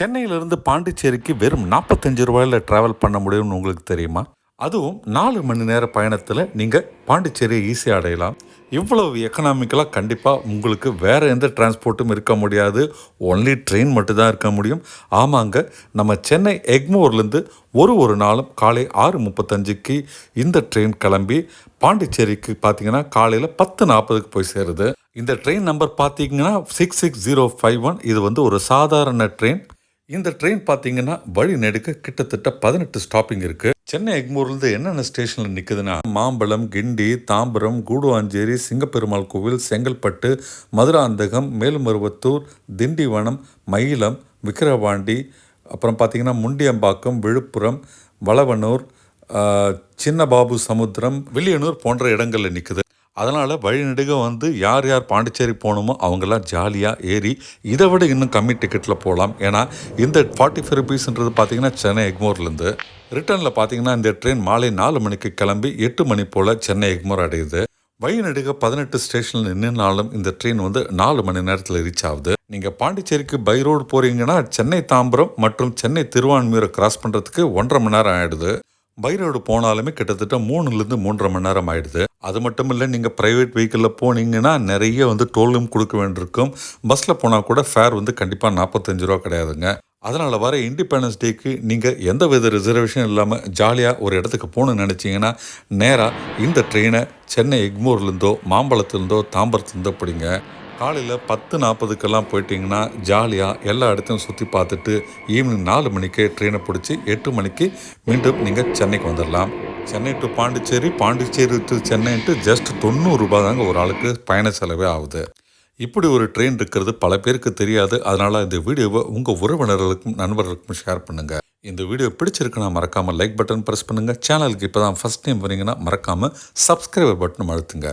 சென்னையிலிருந்து பாண்டிச்சேரிக்கு வெறும் நாற்பத்தஞ்சு ரூபாயில் ட்ராவல் பண்ண முடியும்னு உங்களுக்கு தெரியுமா? அதுவும் நாலு மணி நேர பயணத்தில் நீங்கள் பாண்டிச்சேரியை ஈஸியாக அடையலாம். இவ்வளவு எக்கனாமிக்கலாக கண்டிப்பாக உங்களுக்கு வேறு எந்த டிரான்ஸ்போர்ட்டும் இருக்க முடியாது. ஒன்லி ட்ரெயின் மட்டும்தான் இருக்க முடியும். ஆமாங்க நம்ம சென்னை எக்மோர்லேருந்து ஒரு ஒரு நாளும் காலை ஆறு முப்பத்தஞ்சுக்கு இந்த ட்ரெயின் கிளம்பி பாண்டிச்சேரிக்கு பார்த்தீங்கன்னா காலையில் பத்து நாற்பதுக்கு போய் சேருது. இந்த ட்ரெயின் நம்பர் பார்த்தீங்கன்னா six six zero five one இது வந்து ஒரு சாதாரண ட்ரெயின் இந்த ட்ரெயின் பார்த்தீங்கன்னா வழி நெடுக்க கிட்டத்தட்ட பதினெட்டு ஸ்டாப்பிங் இருக்கு. சென்னை எக்மூர்லேருந்து என்னென்ன ஸ்டேஷனில் நிற்குதுன்னா மாம்பழம் கிண்டி தாம்பரம் கூடுவாஞ்சேரி சிங்கப்பெருமாள் கோவில் செங்கல்பட்டு மதுராந்தகம் மேலுமருவத்தூர் திண்டிவனம் மயிலம் விக்கிரவாண்டி அப்புறம் பார்த்தீங்கன்னா முண்டியம்பாக்கம் விழுப்புரம் வளவனூர் சின்னபாபு சமுத்திரம் வில்லியனூர் போன்ற இடங்களில் நிற்குது அதனால் வழிநெடுக வந்து யார் யார் பாண்டிச்சேரி போகணுமோ அவங்கெல்லாம் ஜாலியாக ஏறி இதை விட இன்னும் கம்மி டிக்கெட்டில் போகலாம். ஏன்னா இந்த ஃபார்ட்டி ஃபைவ் ருபீஸ்ன்றது பார்த்தீங்கன்னா சென்னை எக்மோர்லேருந்து. ரிட்டர்னில் பார்த்தீங்கன்னா இந்த ட்ரெயின் மாலை நாலு மணிக்கு கிளம்பி எட்டு மணி போல் சென்னை எக்மோர் அடையுது. வழிநெடுக பதினெட்டு ஸ்டேஷனில் நின்றுனாலும் இந்த ட்ரெயின் வந்து நாலு மணி நேரத்தில் ரீச் ஆகுது. நீங்கள் பாண்டிச்சேரிக்கு பை ரோடு போகிறீங்கன்னா சென்னை தாம்பரம் மற்றும் சென்னை திருவான்மியூரை கிராஸ் பண்ணுறதுக்கு ஒன்றரை மணி நேரம் ஆகிடுது பை ரோடு போனாலுமே கிட்டத்தட்ட மூணுலேருந்து மூன்றரை மணி நேரம் ஆகிடுது அது மட்டும் இல்லை நீங்கள் ப்ரைவேட் வெஹிக்கிளில் போனீங்கன்னா நிறைய வந்து டோலும் கொடுக்க வேண்டியிருக்கும். பஸ்ஸில் போனால் கூட ஃபேர் வந்து கண்டிப்பாக நாற்பத்தஞ்சு ரூபா கிடையாதுங்க. அதனால் வர இண்டிபெண்டன்ஸ் டேக்கு நீங்கள் எந்த வித ரிசர்வேஷன் இல்லாமல் ஜாலியாக ஒரு இடத்துக்கு போகணுன்னு நினச்சிங்கன்னா நேராக இந்த ட்ரெயினை சென்னை எக்மூர்லேருந்தோ மாம்பழத்துலேருந்தோ தாம்பரத்துலேருந்தோ பிடிங்க. காலையில் பத்து நாற்பதுக்கெல்லாம் போயிட்டீங்கன்னா ஜாலியாக எல்லா இடத்தையும் சுற்றி பார்த்துட்டு ஈவினிங் நாலு மணிக்கு ட்ரெயினை பிடிச்சி எட்டு மணிக்கு மீண்டும் நீங்கள் சென்னைக்கு வந்துடலாம் சென்னை டு பாண்டிச்சேரி பாண்டிச்சேரி டு சென்னைன்ட்டு ஜஸ்ட் தொண்ணூறு ரூபாய் தாங்க ஒரு ஆளுக்கு பயண செலவே ஆகுது. இப்படி ஒரு ட்ரெயின் இருக்கிறது பல பேருக்கு தெரியாது. அதனால் இந்த வீடியோவை உங்கள் உறவினர்களுக்கும் நண்பர்களுக்கும் ஷேர் பண்ணுங்கள் இந்த வீடியோ பிடிச்சிருக்குன்னா மறக்காமல் லைக் பட்டன் ப்ரெஸ் பண்ணுங்கள் சேனலுக்கு இப்போ தான் ஃபஸ்ட் டைம் வரீங்கன்னா மறக்காமல் சப்ஸ்கிரைபர் பட்டன் அழுத்துங்க.